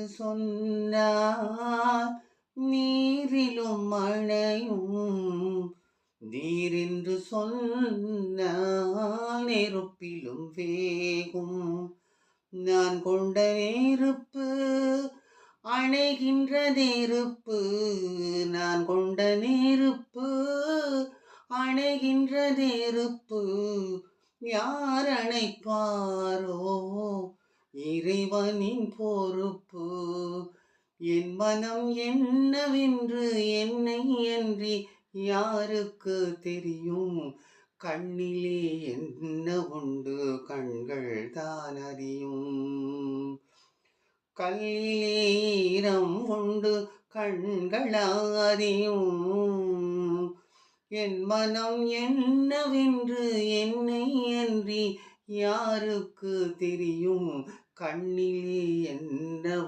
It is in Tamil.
என்று சொன்னார். நீரிலும் மழையும் நீரென்று சொன்னால் நெருப்பிலும் வேகும் நான் கொண்ட நெருப்பு அணைகின்ற நெருப்பு நான் கொண்ட நெருப்பு அணைகின்ற நெருப்பு யார் அணைப்பாரோ? இறைவனின் பொறுப்பு என் மனம் என்னவென்று என்னை அன்றி யாருக்கு தெரியும்? கண்ணிலே என்ன உண்டு கண்கள் தான் அறியும்? கல்லிலே ஈரம் உண்டு கண்கள் அறியும்? என் மனம் என்னவென்று என்னை அன்றி யாருக்கு தெரியும்? கண்ணிலே என்ன